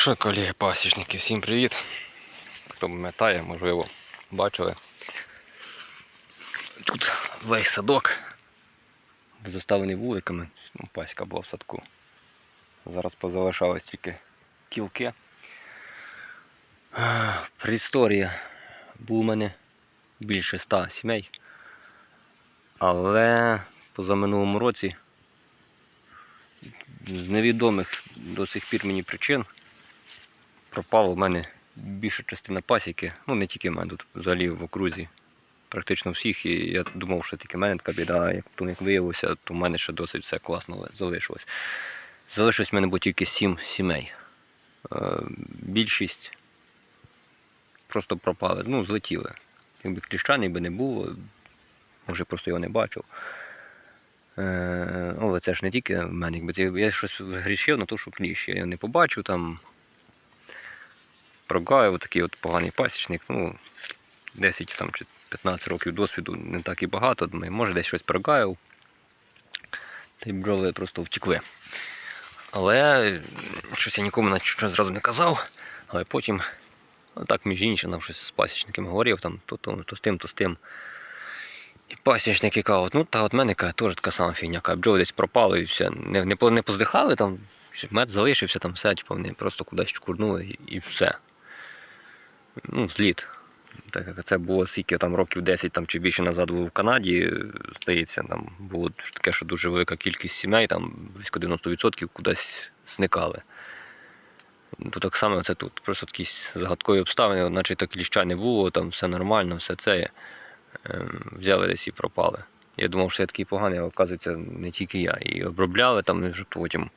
що, колеги пасічники, всім привіт. Хто пам'ятає, можливо, бачили. Тут весь садок був заставлений вуликами. Ну, паська була в садку. Зараз позалишались тільки кілки. А, Предісторія. Було у мене більше ста сімей. Але позаминулому році з невідомих до сих пір мені причин пропала в мене більша частина пасіки. Ну не тільки в мене тут взагалі в окрузі. Практично всіх. І я думав, що тільки в мене така біда, як потім як виявилося, то в мене ще досить все класно залишилось. Залишилось в мене було тільки сім сімей. Е, Більшість просто пропали, ну, злетіли. Якби кліщаний би не було, може просто його не бачив. Е, Але це ж не тільки в мене, якби я щось грішив на те, що кліщ. Я не побачив там. Прогаю, такий от поганий пасічник. Ну, 10 там, чи 15 років досвіду не так і багато. Думаю, може десь щось прогаяв. Та й бджоли просто втекли. Але щось я нікому на що зразу не казав. Але потім, ну, так між іншим, нам щось з пасічниками говорив, там, то, то, то з тим, то з тим. І пасічники кажуть, ну та от мене каже, теж така сама фігня, каже, бджоли десь пропали і все. Не, не, не поздихали там, мед залишився, там все, типу, вони просто кудись чкурнули і все. Ну, зліт. Так як це було скільки там років 10 там, чи більше назад було в Канаді, здається, там було таке, що дуже велика кількість сімей, там близько 90% кудись зникали. То так само це тут. Просто якісь загадкові обставини, наче так кліща не було, там все нормально, все це. Ем, взяли десь і пропали. Я думав, що я такий поганий, а оказується не тільки я. І обробляли там, і потім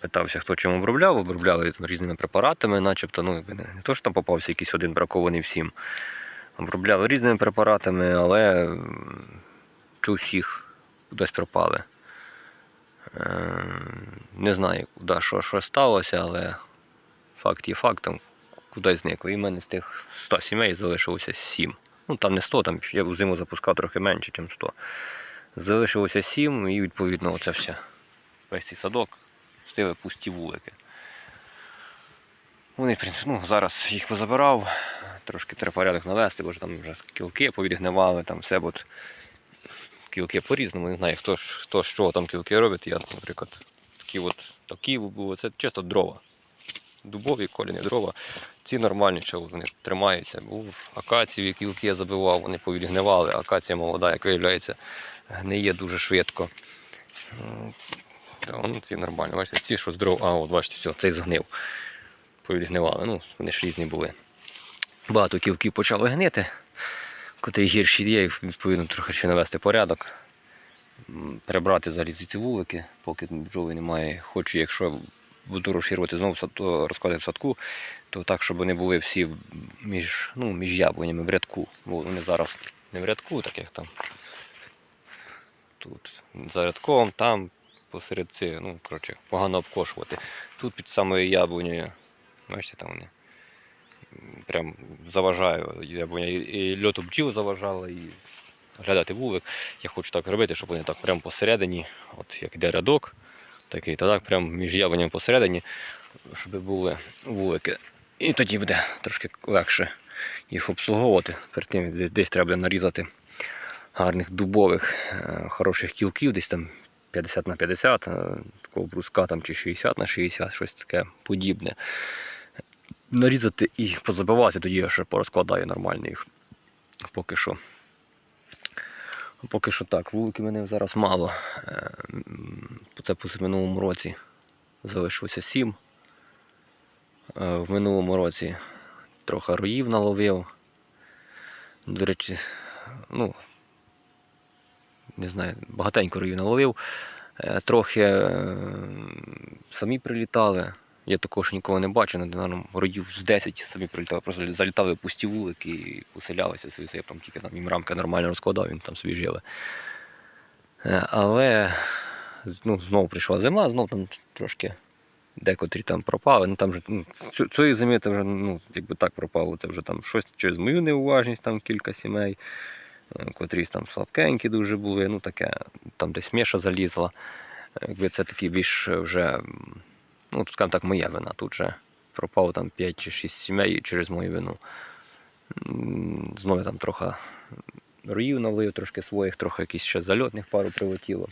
питався, хто чим обробляв, обробляли різними препаратами, начебто, ну, не, то, що там попався якийсь один бракований всім. Обробляли різними препаратами, але чи всіх кудись пропали. Ем, Не знаю, куди що, що сталося, але факт є фактом, кудись зникло. І в мене з тих 100 сімей залишилося 7. Ну там не 100, там я в зиму запускав трохи менше, ніж 100. Залишилося 7 і відповідно оце все. Весь цей садок стили пусті вулики. Вони, в принципі, ну, зараз їх позабирав, трошки треба порядок навести, бо там вже кілки повідгнивали, там все, от кілки по-різному, не знаю, хто, хто що там кілки робить. Я, наприклад, такі от такі були, це чисто дрова. Дубові коліни дрова. Ці нормальні, що вони тримаються. Був акації, кілки я забивав, вони повідгнивали. Акація молода, як виявляється, гниє дуже швидко. Ну, ці нормальні. Бачите, ці що з дров. А, от бачите, все, цей згнив. Повідгнивали. Ну, вони ж різні були. Багато кілків почали гнити, котрі гірші є, їх, відповідно, трохи ще навести порядок. Перебрати взагалі ці вулики, поки бджоли немає. Хочу, якщо буду розширювати знову розклади в садку, то так, щоб вони були всі між, ну, між яблунями в рядку. Бо вони зараз не в рядку, так там. Тут за рядком, там посеред цих, ну, коротше, погано обкошувати. Тут під самою яблунею, бачите, там вони прям заважаю яблуня. І, льоту бджіл заважало, і глядати вулик. Я хочу так робити, щоб вони так прямо посередині, от як іде рядок, такий, та так прямо між яблунями посередині, щоб були вулики. І тоді буде трошки легше їх обслуговувати. Перед тим десь- треба нарізати гарних дубових, е, хороших кілків, десь там 50 на 50, е, такого бруска там чи 60 на 60, щось таке подібне. Нарізати і позабивати, тоді я ще порозкладаю нормально їх. Поки що. Поки що так, вулики мене зараз мало. Е, Це по минулому році залишилося 7. В минулому році трохи роїв наловив. До речі, ну, не знаю, багатенько роїв наловив. Е, Трохи е, самі прилітали. Я також нікого не бачив, наверное, роїв з 10 самі прилітали, просто залітали в пусті вулики і поселялися. Я там тільки там їм рамки нормально розкладав, він там собі жили. Е, Але ну, знову прийшла зима, знову там трошки декотрі там пропали. Ну, там же, ну, цієї зими це вже ну, якби так пропало. Це вже там щось через мою неуважність, там кілька сімей, котрісь там слабкенькі дуже були, ну таке, там десь міша залізла. Е, Якби це такий більш вже, ну, скажімо так, моя вина. Тут же пропало там 5 чи 6 сімей через мою вину. Знову там трохи роїв налив, трошки своїх, трохи якісь ще зальотних пару прилетіло.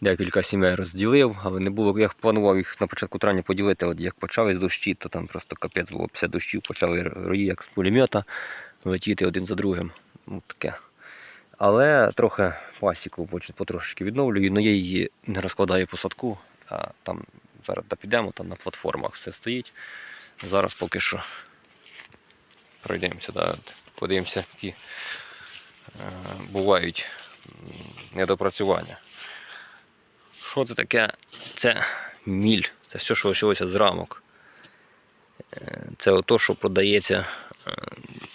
Декілька сімей розділив, але не було, як планував їх на початку травня поділити, от як почались дощі, то там просто капець було після дощів, почали рої як з пулемета летіти один за другим. Ну, таке. Але трохи пасіку потрошечки відновлюю, але я її не розкладаю по садку, а там зараз підемо, там на платформах все стоїть. Зараз поки що пройдемося, да, подивимося, які е, бувають недопрацювання. Що це таке? Це міль. Це все, що лишилося з рамок. Е, Це ото, що продається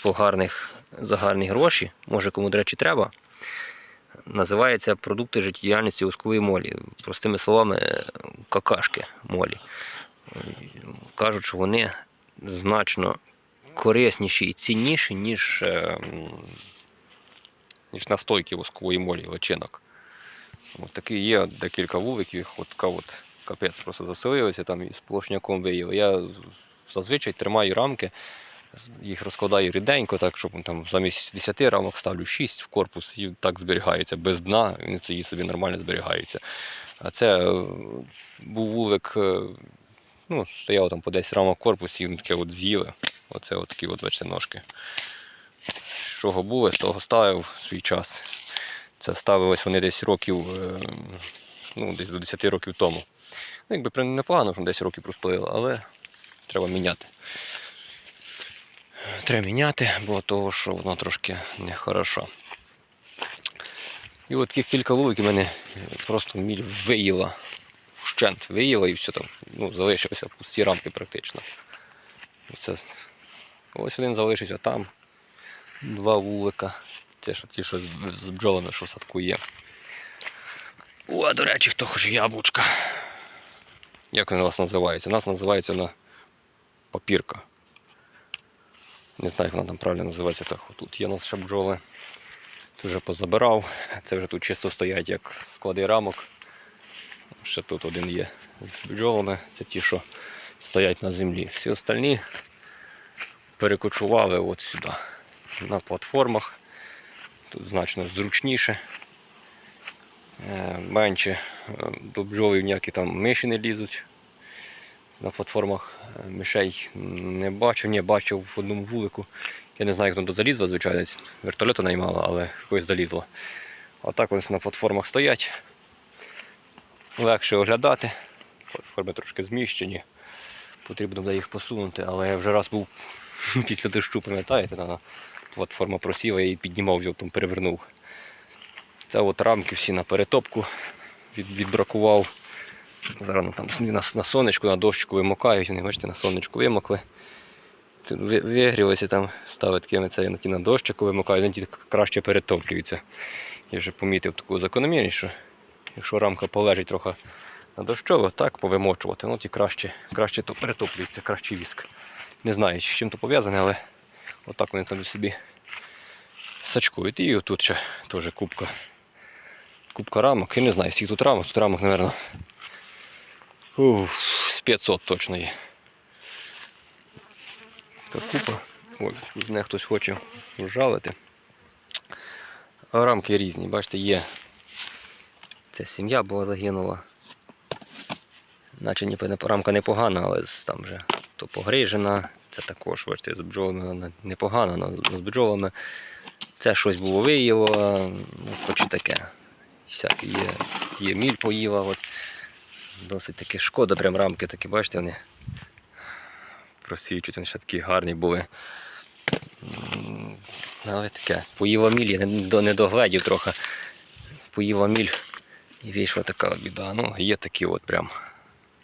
по гарних, за гарні гроші. Може кому, до речі, треба. Називається продукти життєдіяльності воскової молі. Простими словами, е, какашки молі. Е, Кажуть, що вони значно корисніші і цінніші, ніж, е, ніж настойки воскової молі, личинок. От такі є декілька вуликів, от така от капець просто заселилися там і сплошняком виїли. Я зазвичай тримаю рамки, їх розкладаю ріденько, так, щоб там замість 10 рамок ставлю 6 в корпус і так зберігається без дна, тоді собі нормально зберігаються. А це е, був вулик, е, ну, стояло там по 10 рамок в корпусі, і таке от з'їли. Оце от такі от бачите, ножки. З чого були, з того ставив свій час. Це ставилось вони десь років, е, ну, десь до 10 років тому. Ну, якби непогано, що 10 років простояло, але треба міняти. Треба міняти, бо того, що воно трошки нехорошо. І от кілька вуликів мене просто міль виїла. Вщент виїла і все там. Ну, залишилися пусті рамки практично. Це, ось один залишився там. Два вулика. Це ж ті, що з, бджолами, що в садку є. О, до речі, хто хоче яблучка. Як вони у вас називаються? У нас називається вона папірка. Не знаю, як вона там правильно називається. Так, тут є у нас ще бджоли. Тут вже позабирав. Це вже тут чисто стоять як склади рамок. Ще тут один є з бджолами. Це ті, що стоять на землі. Всі остальні перекочували от сюди. На платформах. Тут значно зручніше. Е, Менше е, до бджоли ніякі там миші не лізуть. На платформах мишей не бачив, ні, бачив в одному вулику. Я не знаю, як там тут залізло, звичайно, вертольота наймало, але якось залізло. А так вони на платформах стоять. Легше оглядати. Платформи трошки зміщені. Потрібно буде їх посунути, але я вже раз був після дощу, пам'ятаєте, платформа просіла, я її піднімав, взяв, там перевернув. Це от рамки всі на перетопку від, відбракував. Зараз там на, на сонечку, на дощку вимокають, вони бачите, на сонечку вимокли. Вигрілися там, ставить такими на ті на дощику вимокають, вони краще перетоплюються. Я вже помітив таку закономірність, що якщо рамка полежить трохи на дощово, так повимочувати, ну ті краще, краще то перетоплюється, кращий віск. Не знаю, з чим то пов'язане, але отак вони там собі сачкують. І тут ще теж кубка. Кубка рамок. Я не знаю, скільки тут рамок, тут рамок, мабуть, уф, з 500 точно є. Така купа. Ой, з мене хтось хоче вжалити. Рамки різні, бачите, є. Це сім'я була загинула. Наче ніби рамка непогана, але там вже то погрижена. Це також, бачите, з бджолами вона непогана, але з бджолами це щось було виїло, ну, хоч і таке. Всяке є, є міль поїла. От. Досить таки шкода, прям рамки такі, бачите, вони просвічують, вони ще такі гарні були. Але таке, поїла міль, я не, до- догледів трохи. Поїла міль і вийшла така біда. Ну, є такі от прям.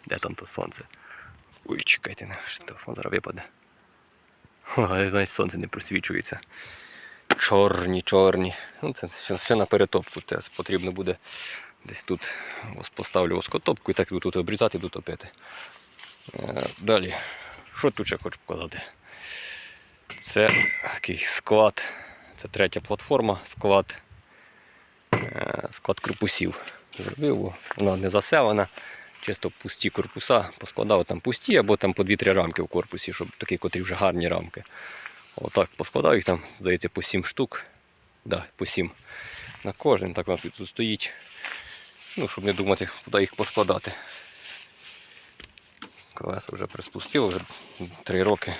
Де там то сонце? Ой, чекайте, що телефон зараз випаде. Ой, навіть сонце не просвічується. Чорні, чорні. Ну, це все, все на перетопку. Це потрібно буде десь тут поставлю оскотопку і так буду тут обрізати буду топити. Е, Далі. Що тут ще хочу показати? Це такий склад. Це третя платформа, склад. е, Склад корпусів. Зробив, вона не заселена. чисто пусті корпуса, поскладав там пусті або там по 2-3 рамки в корпусі, щоб такі, котрі вже гарні рамки. Отак поскладав їх там, здається, по 7 штук. Да, по 7 на кожен. Так у нас тут стоїть. Ну, щоб не думати, куди їх поскладати. Колеса вже приспустив, вже 3 роки.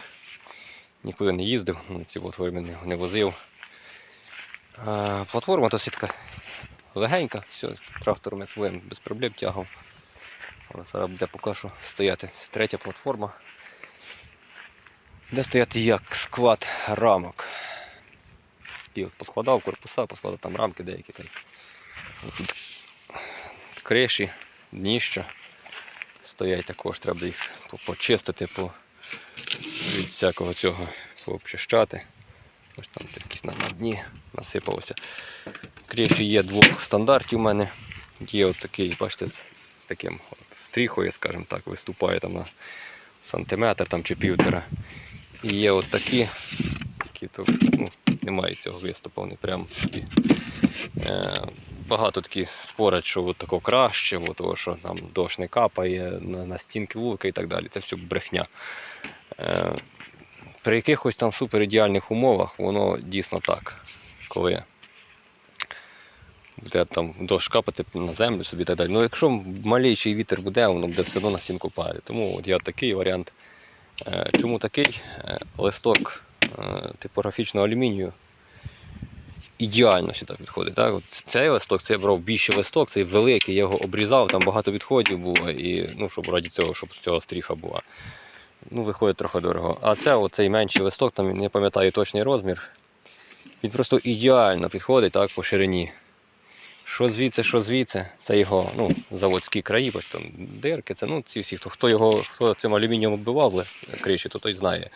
Нікуди не їздив, на ці платформи не, не возив. А, платформа досить така легенька, все, трактором як воєн без проблем тягав. Але зараз буде поки що стояти третя платформа. Де стояти як склад рамок. І от поскладав корпуса, поскладав там рамки деякі. Та й тут криші, дніща стоять також, треба їх почистити, по, від всякого цього пообчищати. Ось там якісь на, дні насипалося. Криші є двох стандартів у мене. Є от такий, бачите, з таким от стріхою, скажімо так, виступає там на сантиметр там, чи півтора. І є от такі, які то, ну, немає цього виступу, вони прямо собі. Е, багато такі спорять, що от тако краще, бо того, що там дощ не капає на, на стінки вулика і так далі. Це все брехня. Е, при якихось там супер ідеальних умовах воно дійсно так. Коли буде там дощ капати на землю собі і так далі. Ну якщо малейший вітер буде, воно буде все одно на стінку падати. Тому от я такий варіант. Е, Чому такий? Е, Листок е, типографічного алюмінію ідеально сюди підходить. Так? От цей листок, це я брав більший листок, цей великий, я його обрізав, там багато відходів було, і ну, щоб раді цього, щоб з цього стріха була. Ну, виходить трохи дорого. А це оцей менший листок, там не пам'ятаю точний розмір. Він просто ідеально підходить так, по ширині. Що звідси, що звідси, це його ну, заводські краї, бо там дирки, це ну, ці всі, хто, хто його хто цим алюмінієм оббивав криші, то той знає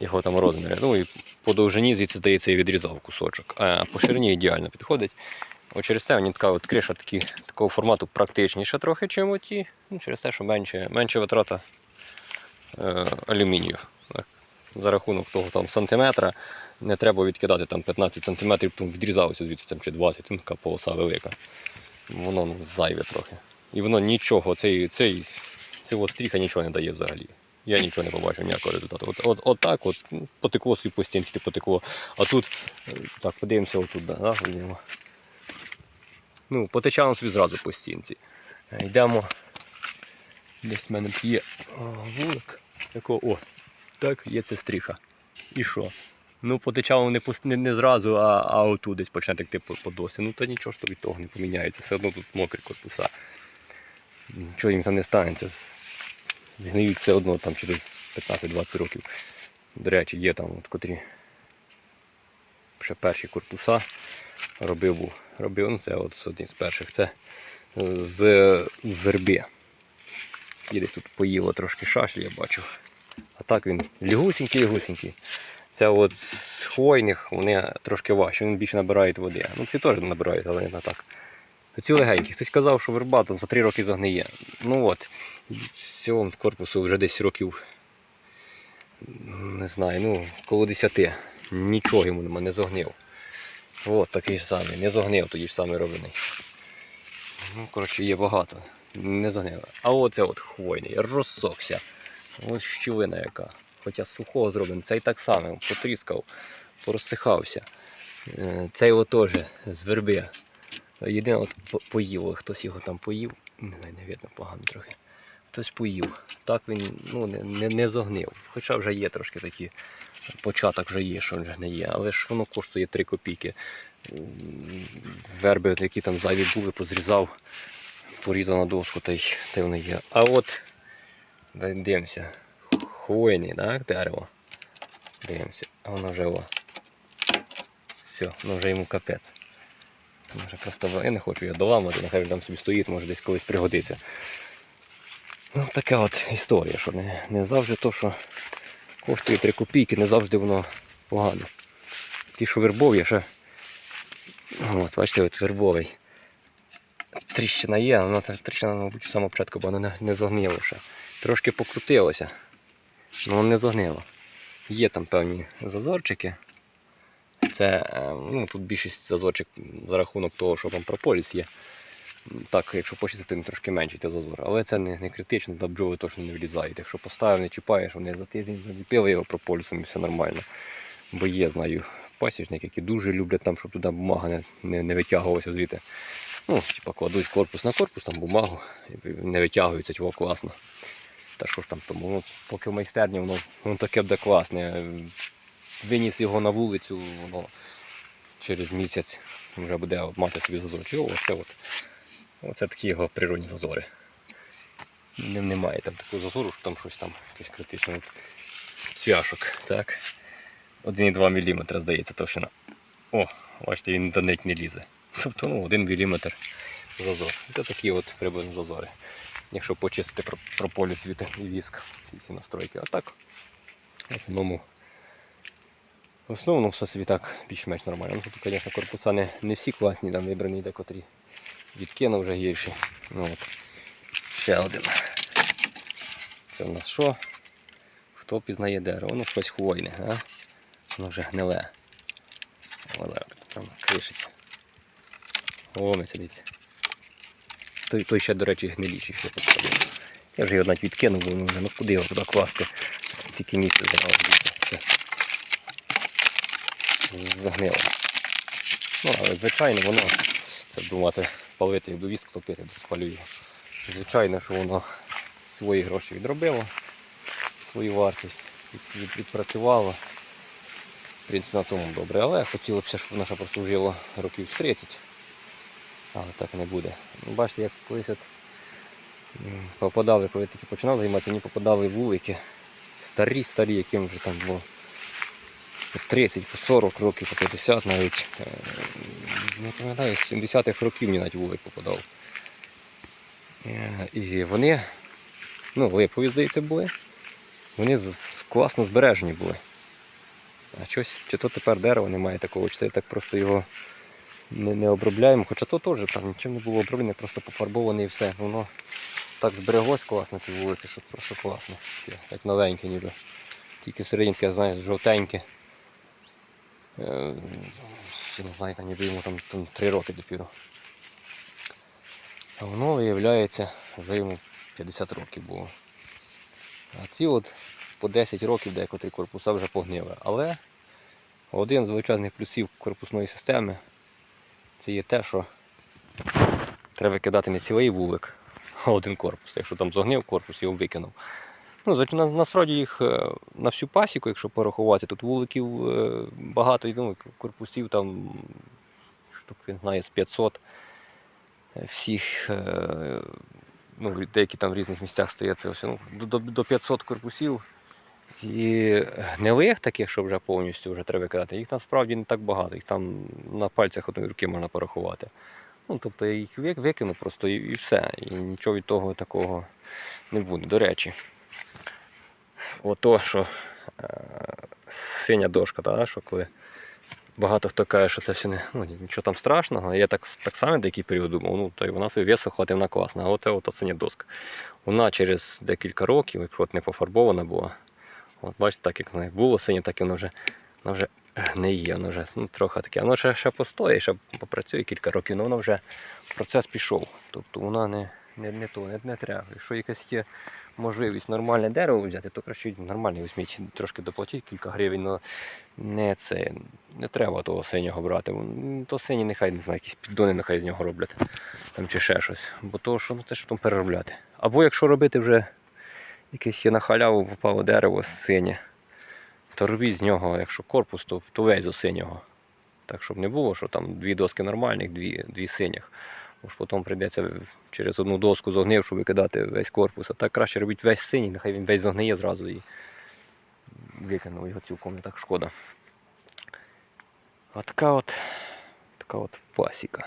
його там розміри. Ну і по довжині, звідси, здається, я відрізав кусочок. А по ширині ідеально підходить. От через це мені така от криша такі, такого формату практичніша трохи, чим оті. Ну, через те, що менше, менше витрата е, алюмінію. Так. За рахунок того там сантиметра не треба відкидати там 15 сантиметрів, тому відрізалося звідси там, чи 20, ну, така полоса велика. Воно ну, зайве трохи. І воно нічого, цей, цей, цього стріха нічого не дає взагалі. Я нічого не побачив, ніякого результату. От, от, от так от, ну, потекло собі по стінці, потекло. А тут, е, так, подивимося отут, да, да. Ну, потече воно собі зразу по стінці. Е, Йдемо. Десь в мене тут є вулик. Такого, о, так, є це стріха. І що? Ну, потечало не, не, не зразу, а, а отут десь почне текти по, по досі. Ну, то нічого ж то від того не поміняється. Все одно тут мокрі корпуса. Нічого їм там не станеться. Згниють все одно там через 15-20 років. До речі, є там от котрі ще перші корпуса робив. Робив, ну це от один з перших. Це з верби. Є десь тут поїло трошки шашлі, я бачу. А так він лігусінький, лігусінький. Це от з хвойних вони трошки важчі, вони більше набирають води. Ну ці теж набирають, але не так. Ці легенькі. Хтось казав, що верба там за 3 роки загниє. Ну от, з цього корпусу вже десь років, не знаю, ну, коло 10. Нічого йому нема, не зогнив. От такий ж самий, не зогнив, тоді ж самий роблений. Ну, коротше, є багато. Не загнило. А оце от хвойний, розсохся. Ось щілина яка. Хоча сухого зроблений. Цей так само потріскав, порозсихався. Е, Цей теж з верби. Єдине от поїв, хтось його там поїв. Не знаю, не видно погано трохи. Хтось поїв. Так він ну, не, не, не зогнив. Хоча вже є трошки такі. Початок вже є, що вже не є, але ж воно коштує 3 копійки. Верби, які там зайві були, позрізав, порізав на доску, та й та й вони є. А от дивимося. Хвойний, так, дерево. Дивимося. А воно вже о. Все, воно вже йому капець. Може просто я не хочу його доламати, нехай він там собі стоїть, може десь колись пригодиться. Ну, така от історія, що не, не завжди то, що коштує 3 копійки, не завжди воно погано. Ті, що вербові, ще. От, бачите, от вербовий. Тріщина є, але тріщина, мабуть, з самого початку, бо вона не, не зогнило ще. Трошки покрутилося, але не зогнило. Є там певні зазорчики. Це, е, ну, тут більшість зазорчик за рахунок того, що там прополіс є. Так, якщо почистити, то трошки менший зазор. Але це не, не критично, та бджоли точно не влізають. Якщо поставив, не чіпаєш, вони за тиждень заліпили його прополісом і все нормально. Бо є, знаю, пасічники, які дуже люблять там, щоб туди бумага не, не, не витягувалася звідти. Ну, типа кладуть корпус на корпус, там бумагу, не витягується, чого класно. Та що ж там тому, ну, поки в майстерні воно, воно таке буде класне. Виніс його на вулицю, воно через місяць вже буде мати собі зазор. Чи оце от. Оце такі його природні зазори. Немає там такого зазору, що там щось там якесь критичне. Цвяшок, так. 1,2 мм здається товщина. О, бачите, він до них не лізе. Тобто ну, 1 мм зазор. Це такі от приблизно зазори. Якщо почистити прополіс від і віск, всі настройки. А так, в основному, в основному все собі так більш-менш нормально. Ну, тут, звісно, корпуса не, не всі класні, там вибрані декотрі відкинув вже гірші. Ну, от. Ще один. Це в нас що? Хто пізнає дерево? Ну щось хвойне, а? Воно вже гниле. Але прям кришиться. О, ми сидиться. Той, той ще, до речі, гниліший ще підходив. Я вже його навіть відкинув, бо ну, вже, ну куди його туди класти? Тільки місце все. Загнило. Ну, але звичайно воно, це думати, палити як довіск топити, то спалю його. Звичайно, що воно свої гроші відробило, свою вартість від- від- відпрацювало. В принципі, на тому добре. Але хотілося б, щоб воно ще прослужило років 30. Але так не буде. Ну, Бачите, як колись от попадали, коли тільки починав займатися, мені попадали вулики. Старі, старі, яким вже там було 30, по 40 років, по 50 навіть. Е, Не пам'ятаю, з 70-х років мені навіть вулик попадав. Е, І вони, ну, липові, здається, були. Вони класно збережені були. А щось, чи то тепер дерева немає такого, чи це так просто його не, не обробляємо. Хоча то теж там нічим не було оброблено, просто пофарбоване і все. Воно так збереглось класно, ці вулики, що просто класно. Як новеньке ніби. Тільки всередині знаєш, жовтеньке. Е, Я не знаю, там ніби йому там, там 3 роки допіру. А воно виявляється, вже йому 50 років було. А ці от по 10 років декотрі корпуса вже погнили. Але один з величезних плюсів корпусної системи це є те, що треба кидати не цілий вулик, а один корпус. Якщо там зогнив корпус, його викинув. Ну, насправді їх е, на всю пасіку, якщо порахувати, тут вуликів е, багато, ну, корпусів там штук, він знає, з 500 е, всіх, ну, деякі там в різних місцях стоять, все, ну, до, до, до 500 корпусів. І гнилих таких, що вже повністю вже треба кидати, їх насправді не так багато, їх там на пальцях одної руки можна порахувати. Ну, тобто я їх викину просто і, і все. І нічого від того такого не буде. До речі, ото, що е, синя дошка, та, що коли багато хто каже, що це все не ну, нічого там страшного. Я так, так само деякий період думав, ну то й вона собі весу хватить, вона класна. А от ото синя доска. Вона через декілька років, якщо от не пофарбована була, от бачите, так як вона було синє, так і воно вже, воно вже гниє, воно вже ну, трохи таке. Воно ще, ще постоїть, ще попрацює кілька років, але воно вже процес пішов. Тобто вона не, не, не то, не, не треба. Якщо якась є можливість нормальне дерево взяти, то краще нормальне візьміть, трошки доплатіть кілька гривень, але не це, не треба того синього брати. То сині нехай не знаю, якісь піддони нехай з нього роблять. Там чи ще щось. Бо то, що ну, це ж потім переробляти. Або якщо робити вже якесь є на халяву попало дерево синє, то робіть з нього, якщо корпус, то, то весь з синього. Так, щоб не було, що там дві доски нормальних, дві, дві синіх. Бо ж потім прийдеться через одну доску зогнившу викидати весь корпус. А так краще робіть весь синій, нехай він весь зогниє зразу і викинув його цілком не так шкода. А така от, така от пасіка.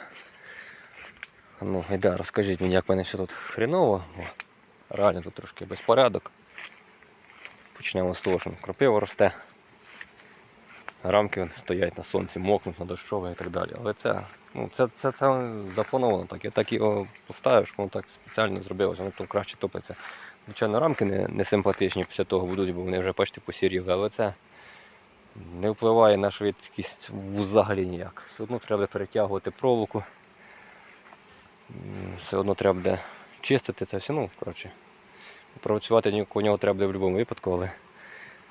Ну, Гайда, розкажіть мені, як в мене все тут хреново, бо реально тут трошки безпорядок. Почнемо з того, що кропива росте. Рамки стоять на сонці, мокнуть на дощове і так далі. Але це, ну, це, це, це заплановано так. Я так його поставив, воно так спеціально зробилося, воно то краще топиться. Звичайно, рамки не, не симпатичні після того будуть, бо вони вже почти посіріли, але це не впливає на швидкість взагалі ніяк. Все одно треба перетягувати проволоку. Все одно треба буде чистити це все. Ну, коротше, працювати у нього треба буде в будь-якому випадку, але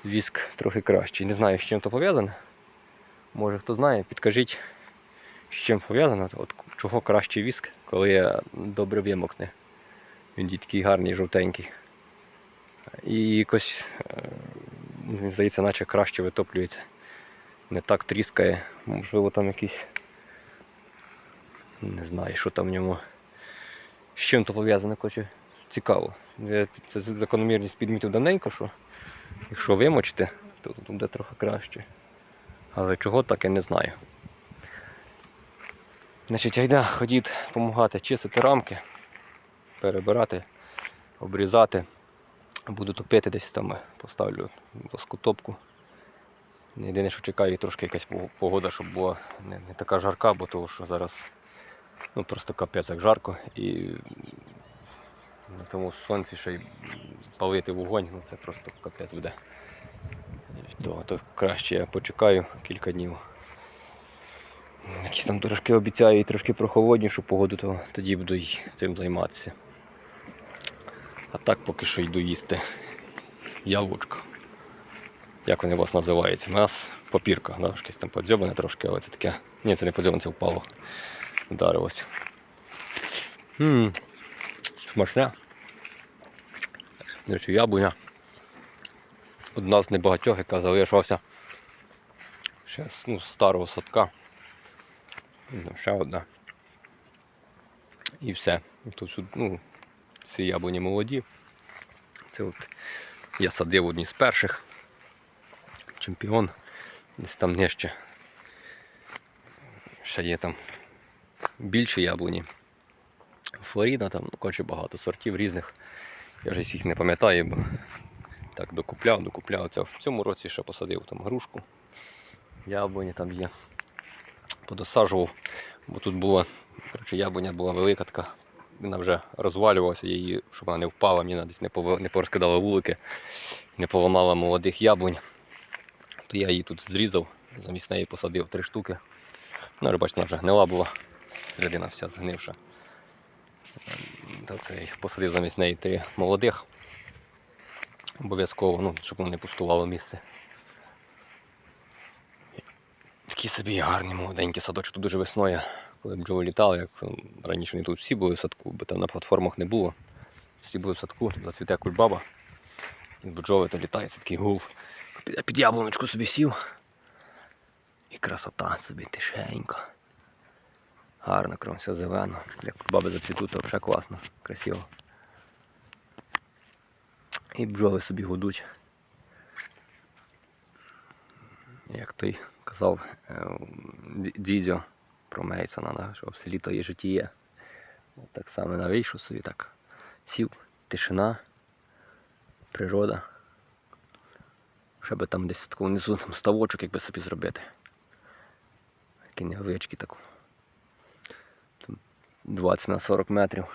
віск трохи кращий. Не знаю, з чим то пов'язане. Може хто знає, підкажіть, з чим пов'язано, от чого кращий віск, коли я добре вимокне. Він такий гарний, жовтенький. І якось, е, мені здається, наче краще витоплюється. Не так тріскає. Можливо, там якийсь. Не знаю, що там в ньому. З чим то пов'язано, коротше, цікаво. Це закономірність підмітив давненько, що якщо вимочити, то тут буде трохи краще. Але чого так я не знаю. Значить, айда, ходіть допомагати чистити рамки, перебирати, обрізати. Буду топити десь там, поставлю воскотопку. Єдине, що чекаю, трошки якась погода, щоб була не, не така жарка, бо того, що зараз ну, просто капець як жарко і на тому сонці ще й палити вогонь, ну це просто капець буде. То, то краще я почекаю кілька днів. Якісь там трошки обіцяю і трошки прохолоднішу погоду, то тоді буду й цим займатися. А так поки що йду їсти яблучко. Як вони у вас називаються? У нас попірка, да? якесь там подзьобане трошки, але це таке. Ні, це не подзьобане, це впало. Вдарилось. Ммм, смачне. До яблуня. Одна з небагатьох, яка залишилася ще з ну, старого садка. Ну, Ще одна. І все. Тут ну, ці яблуні молоді. Це от я садив одні з перших. Чемпіон. Десь там нижче. Ще є там більші яблуні. Флоріда, там, ну, коротше, багато сортів різних. Я вже всіх не пам'ятаю, бо так докупляв, докупляв. Це в цьому році ще посадив там грушку. Яблуні там є. Подосаджував, бо тут була, коротше, яблуня була велика така, вона вже розвалювалася, її, щоб вона не впала, мені десь не, не порозкидала вулики, не поламала молодих яблунь. То я її тут зрізав, замість неї посадив три штуки. Ну, бачите, вона вже гнила була, середина вся згнивша. Та це посадив замість неї три молодих. Обов'язково, ну, щоб воно не пустувало місце. Такі собі гарні молоденькі садочок тут дуже весною, коли бджоли літали, як раніше вони тут всі були в садку, бо там на платформах не було. Всі були в садку, зацвіте кульбаба. І бджоли то літається такий гул. Під яблуночку собі сів. І красота собі тишенько. Гарно, кром, все зелено. Як баби зацвітуть, то взагалі класно, красиво. І бджоли собі гудуть. Як той казав е, дідьо про Мейсона, що в селі то є житіє. Так само на вийшов собі так. Сів, тишина, природа. Ще би там десь внизу там ставочок, якби собі зробити. Такі невеличкі таку. 20 на 40 метрів.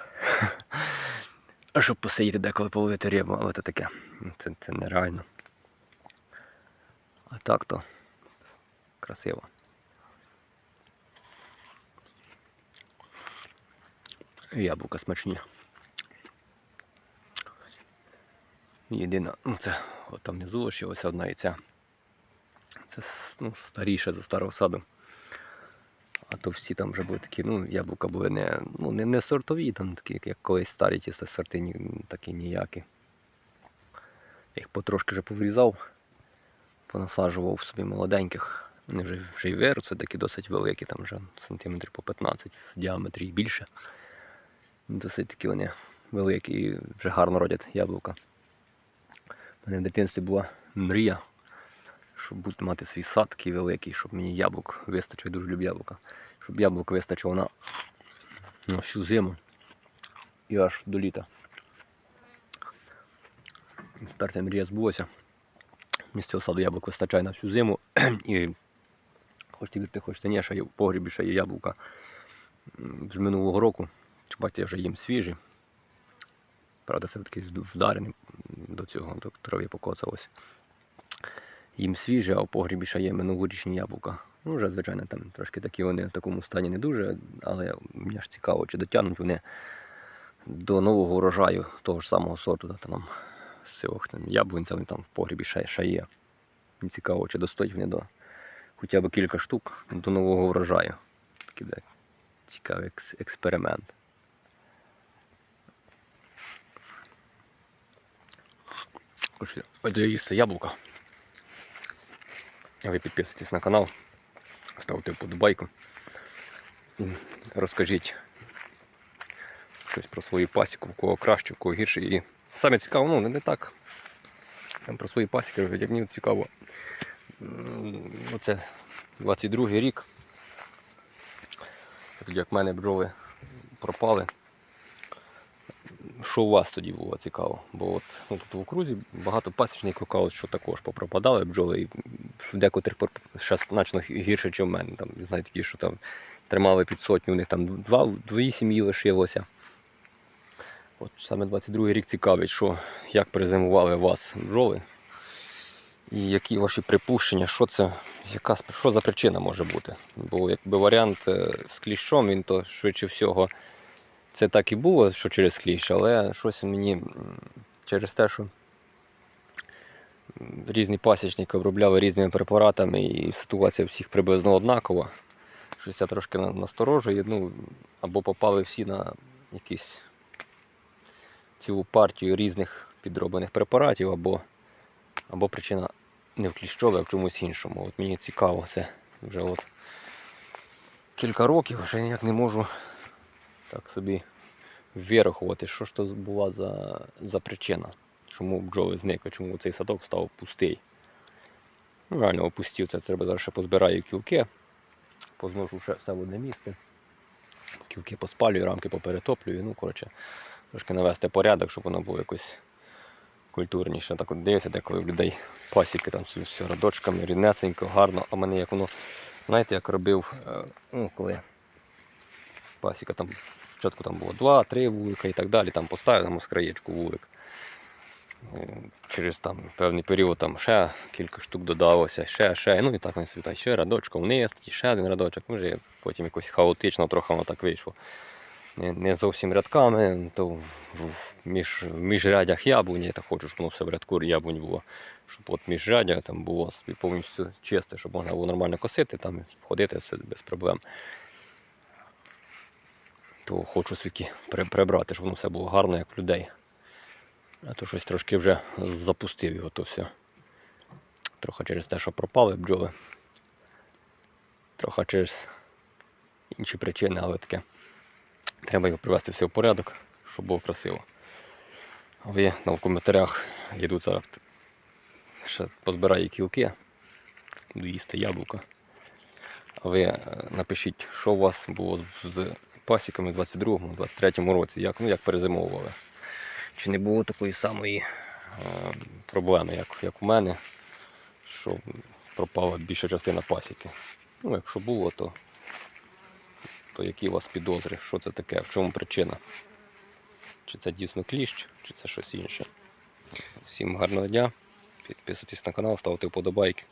А щоб посидіти деколи половити рибу, але це таке. ну, Це, це нереально. А так то красиво. Яблука смачні. Єдина, ну це от там внизу лишилася одна і ця. Це ну, старіше за старого саду. А то всі там вже були такі, ну, яблука були не, ну, не, не сортові, там такі, як колись старі ті сорти, ні, такі ніякі. Їх потрошки вже поврізав, понасаджував собі молоденьких. Вони вже, вже й виросли, такі досить великі, там вже сантиметрів по 15 в діаметрі і більше. Досить такі вони великі і вже гарно родять яблука. У мене в дитинстві була мрія, щоб мати свій сад такий великий, щоб мені яблук вистачило, я дуже люблю яблука. Щоб яблук вистачило на, на всю зиму і аж до літа. Тепер ця мрія збулася. Мені саду яблук вистачає на всю зиму. І хочете вірте, хочете ні, ще в погрібі ще є яблука з минулого року. Чи Бачите, я вже їм свіжі. Правда, це такі вдарені до цього, до трави покоцалось. Їм свіже, а в погрібі ще є минулорічні яблука. Ну, вже, звичайно, там трошки такі вони в такому стані не дуже, але мені ж цікаво, чи дотягнуть вони до нового урожаю того ж самого сорту, та там з там, яблунця, вони там в погрібі ще, ще є. Мені цікаво, чи достоять вони до хоча б кілька штук до нового врожаю. Такий буде цікавий екс- експеримент. Я їсти яблука. Ви підписуйтесь на канал, ставте вподобайку. Розкажіть щось про свою пасіку, в кого краще, в кого гірше. І саме цікаво, ну не, так. Там про свої пасіки як мені цікаво. Оце 22 рік. Тоді як в мене бджоли пропали. Що у вас тоді було цікаво? Бо от ну, тут в окрузі багато пасічників кажуть, що також попропадали бджоли, і декотрих зараз значно гірше, ніж в мене. Там, знаєте, ті, що там тримали під сотню, у них там два, дві сім'ї лишилося. От саме 22 й рік цікавить, що як перезимували вас бджоли. І які ваші припущення, що це, яка, що за причина може бути? Бо якби варіант е, з кліщом, він то швидше всього це так і було, що через кліщ, але щось мені через те, що різні пасічники обробляли різними препаратами, і ситуація всіх приблизно однакова. Щось я трошки насторожує. Ну, або попали всі на якісь цілу партію різних підроблених препаратів, або, або причина не в кліщові, а в чомусь іншому. От мені цікаво це вже от кілька років, ще ніяк не можу так собі вирахувати, що ж то була за, за причина. Чому бджоли зникли, чому цей садок став пустий. Ну, реально опустів, це треба зараз ще позбираю кілки, позношу ще все в одне місце. Кілки поспалюю, рамки поперетоплюю. Ну, коротше, трошки навести порядок, щоб воно було якось культурніше. Так от дивиться, деколи в людей пасіки там з радочками, ріднесенько, гарно. А мене як воно, знаєте, як робив, е, ну, коли пасіка там спочатку там було два, три вулика і так далі, там поставив там з краєчку вулик. Е, Через там певний період там ще кілька штук додалося, ще, ще, ну і так собі ще радочком вниз, ще один радочок. Ну, Вже потім якось хаотично трохи воно так вийшло. Не, не зовсім рядками, то в, між, в міжрядях яблуні, я так хочу, щоб воно все в рядку яблунь було. Щоб от міжрядя там було повністю чисте, щоб можна було нормально косити, там ходити все без проблем. То хочу свіки прибрати, щоб воно все було гарно, як в людей. А то щось трошки вже запустив його то все. Трохи через те, що пропали бджоли. Трохи через інші причини, але таке. Треба його привести все в порядок, щоб було красиво. А ви в коментарях йду зараз ще позбираю кілки, буду їсти яблука. А ви е, напишіть, що у вас було з пасіками в 22-му, 23-му році, як, ну, як перезимовували. Чи не було такої самої е, проблеми, як, як у мене, що пропала більша частина пасіки. Ну, якщо було, то, то які у вас підозри, що це таке, в чому причина? Чи це дійсно кліщ, чи це щось інше. Всім гарного дня. Підписуйтесь на канал, ставте вподобайки.